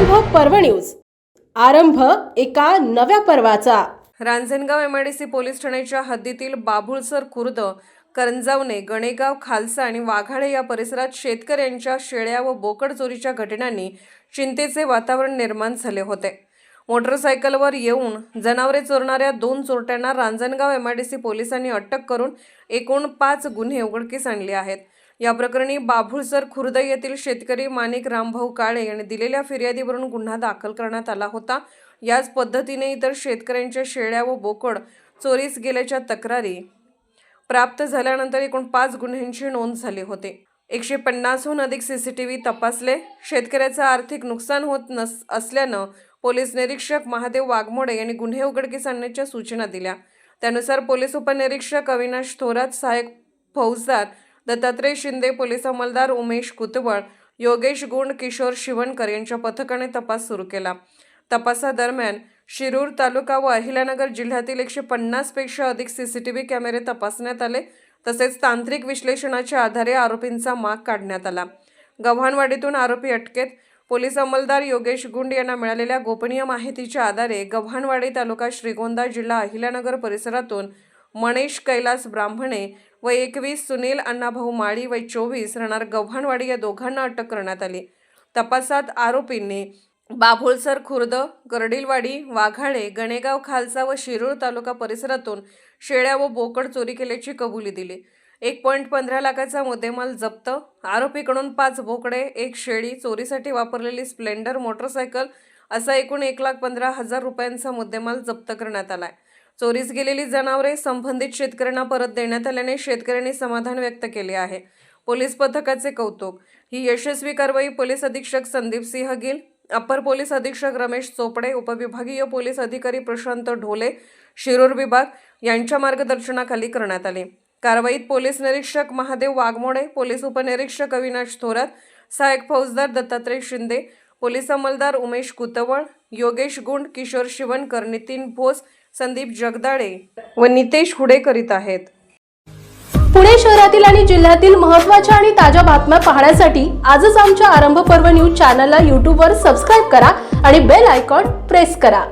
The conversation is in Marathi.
पर्व न्यूज. आरंभ एका नव्या पर्वाचा. रांजणगाव एमआयडीसी पोलीस ठाण्याच्या हद्दीतील बाभुळसर खुर्द करंजावणे गणेगाव खालसा आणि वाघाडे या परिसरात शेतकऱ्यांच्या शेळ्या व बोकड चोरीच्या घटनांनी चिंतेचे वातावरण निर्माण झाले होते. मोटरसायकलवर येऊन जनावरे चोरणाऱ्या दोन चोरट्यांना रांजणगाव एमआयडीसी पोलिसांनी अटक करून एकूण पाच गुन्हे उघडकीस आणले आहेत. या प्रकरणी बाभुळसर खुर्द येथील शेतकरी माणिक रामभाऊ काळे यांनी दिलेल्या फिर्यादीवरून गुन्हा दाखल करण्यात आला होता. याच पद्धतीने इतर शेतकऱ्यांच्या शेळ्या व बोकड चोरीस गेल्याच्या तक्रारी प्राप्त झाल्यानंतर एकूण पाच गुन्ह्यांची नोंद झाली होती. एकशे पन्नासहून अधिक सीसीटीव्ही तपासले. शेतकऱ्याचं आर्थिक नुकसान होत नस असल्यानं पोलीस निरीक्षक महादेव वाघमोडे यांनी गुन्हे उघडकीस आणण्याच्या सूचना दिल्या. त्यानुसार पोलीस उपनिरीक्षक अविनाश थोरात सहाय्यक फौजदार दत्तात्रय शिंदे पोलीस अंमलदार उमेश कुतवळ योगेश गुंड किशोर शिवणकर यांच्या पथकाने तपास सुरू केला. तपासादरम्यान शिरूर तालुका व अहिल्यानगर जिल्ह्यातील एकशे पन्नासपेक्षा अधिक सीसीटीव्ही कॅमेरे तपासण्यात आले तसेच तांत्रिक विश्लेषणाच्या आधारे आरोपींचा माग काढण्यात आला. गव्हाणवाडीतून आरोपी अटकेत. पोलीस अंमलदार योगेश गुंड यांना मिळालेल्या गोपनीय माहितीच्या आधारे गव्हाणवाडी तालुका श्रीगोंदा जिल्हा अहिल्यानगर परिसरातून मणेश कैलास ब्राह्मणे व एकवीस सुनील अण्णाभाऊ माळी व चोवीस राहणार गव्हाणवाडी या दोघांना अटक करण्यात आली. तपासात आरोपींनी बाभोळसर खुर्द गर्डीलवाडी वाघाडे गणेगाव खालसा व शिरूर तालुका परिसरातून शेळ्या व बोकड चोरी केल्याची कबुली दिली. एक पॉईंट पंधरा लाखाचा मुद्देमाल जप्त. आरोपीकडून पाच बोकडे एक शेळी चोरीसाठी वापरलेली स्प्लेंडर मोटरसायकल असा एकूण एक लाख पंधरा हजार रुपयांचा मुद्देमाल जप्त करण्यात आला आहे चोरीस गेलेली जनावरे संबंधित शेतकऱ्यांना परत देण्यात आल्याने शेतकऱ्यांनी समाधान व्यक्त केले आहे. पोलीस पथकाचे कौतुक. ही यशस्वी कारवाई पोलीस अधीक्षक संदीप सिंह गिल अप्पर पोलीस अधीक्षक रमेश चोपडे उपविभागीय पोलीस अधिकारी प्रशांत ढोले शिरूर विभाग यांच्या मार्गदर्शनाखाली करण्यात आली. कारवाईत पोलीस निरीक्षक महादेव वाघमोडे पोलीस उपनिरीक्षक अविनाश थोरात सहाय्यक फौजदार दत्तात्रय शिंदे पोलीस अंमलदार उमेश कुतवळ योगेश गुंड किशोर शिवणकर नितीन भोस संदीप जगदाळे व नितेश हुडे करीत आहेत. पुणे शहरातील आणि जिल्ह्यातील महत्त्वाच्या आणि ताज्या बातम्या पाहण्यासाठी आजच आमच्या आरंभ पर्व न्यूज चॅनलला यूट्यूबवर सबस्क्राईब करा आणि बेल आयकॉन प्रेस करा.